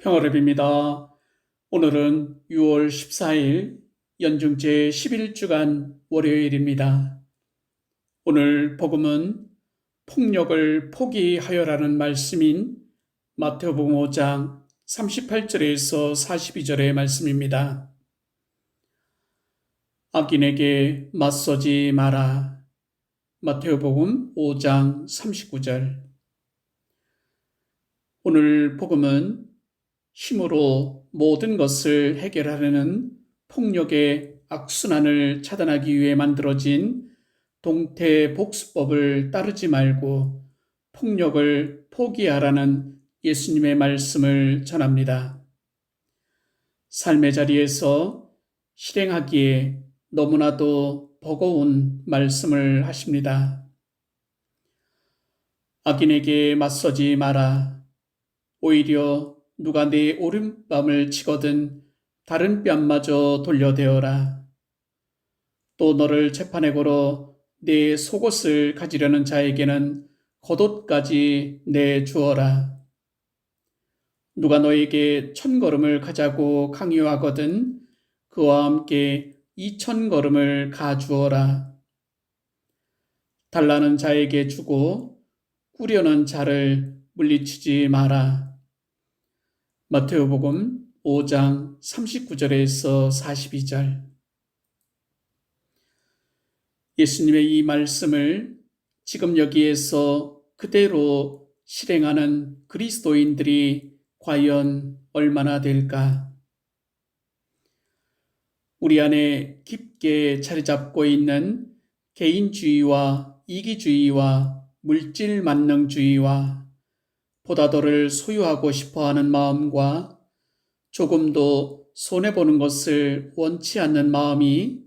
평화랩입니다. 오늘은 6월 14일 연중제 11주간 월요일입니다. 오늘 복음은 폭력을 포기하여라는 말씀인 마태복음 5장 38절에서 42절의 말씀입니다. 악인에게 맞서지 마라. 마태복음 5장 39절. 오늘 복음은 힘으로 모든 것을 해결하려는 폭력의 악순환을 차단하기 위해 만들어진 동태복수법을 따르지 말고 폭력을 포기하라는 예수님의 말씀을 전합니다. 삶의 자리에서 실행하기에 너무나도 버거운 말씀을 하십니다. 악인에게 맞서지 마라. 오히려 누가 네 오른뺨을 치거든 다른 뺨마저 돌려대어라. 또 너를 재판에 걸어 네 속옷을 가지려는 자에게는 겉옷까지 내주어라. 누가 너에게 천 걸음을 가자고 강요하거든 그와 함께 이천 걸음을 가주어라. 달라는 자에게 주고 꾸려는 자를 물리치지 마라. 마테오복음 5장 39절에서 42절 예수님의 이 말씀을 지금 여기에서 그대로 실행하는 그리스도인들이 과연 얼마나 될까? 우리 안에 깊게 자리 잡고 있는 개인주의와 이기주의와 물질 만능주의와 보다더를 소유하고 싶어 하는 마음과 조금도 손해보는 것을 원치 않는 마음이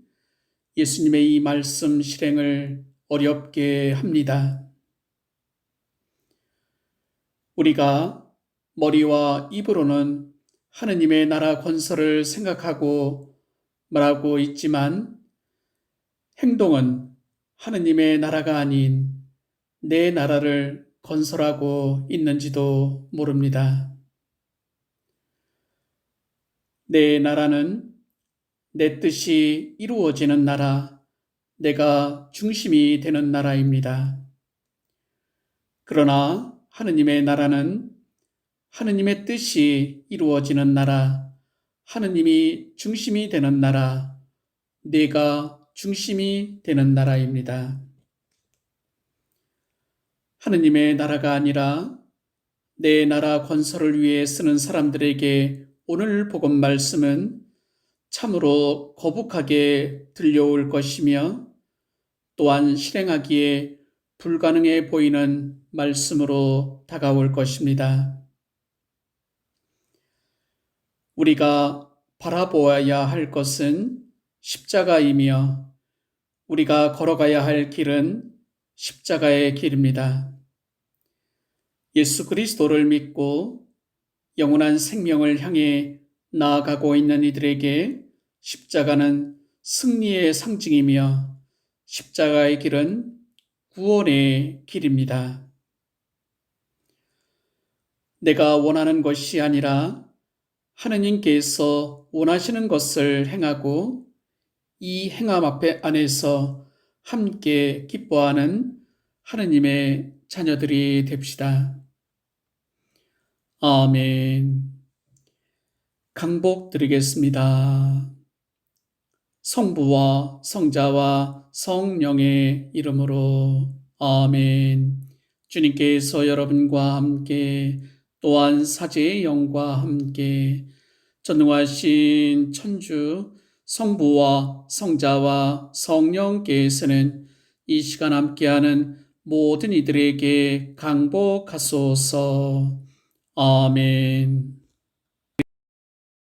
예수님의 이 말씀 실행을 어렵게 합니다. 우리가 머리와 입으로는 하느님의 나라 건설을 생각하고 말하고 있지만 행동은 하느님의 나라가 아닌 내 나라를 건설하고 있는지도 모릅니다. 내 나라는 내 뜻이 이루어지는 나라, 내가 중심이 되는 나라입니다. 그러나 하느님의 나라는 하느님의 뜻이 이루어지는 나라, 하느님이 중심이 되는 나라, 내가 중심이 되는 나라입니다. 하느님의 나라가 아니라 내 나라 건설을 위해 쓰는 사람들에게 오늘 복음 말씀은 참으로 거북하게 들려올 것이며 또한 실행하기에 불가능해 보이는 말씀으로 다가올 것입니다. 우리가 바라보아야 할 것은 십자가이며 우리가 걸어가야 할 길은 십자가의 길입니다. 예수 그리스도를 믿고 영원한 생명을 향해 나아가고 있는 이들에게 십자가는 승리의 상징이며 십자가의 길은 구원의 길입니다. 내가 원하는 것이 아니라 하느님께서 원하시는 것을 행하고 이 행함 앞에 안에서 함께 기뻐하는 하느님의 자녀들이 됩시다. 아멘. 강복 드리겠습니다. 성부와 성자와 성령의 이름으로 아멘. 주님께서 여러분과 함께 또한 사제의 영과 함께 전능하신 천주 성부와 성자와 성령께서는 이 시간 함께하는 모든 이들에게 강복하소서. 아멘.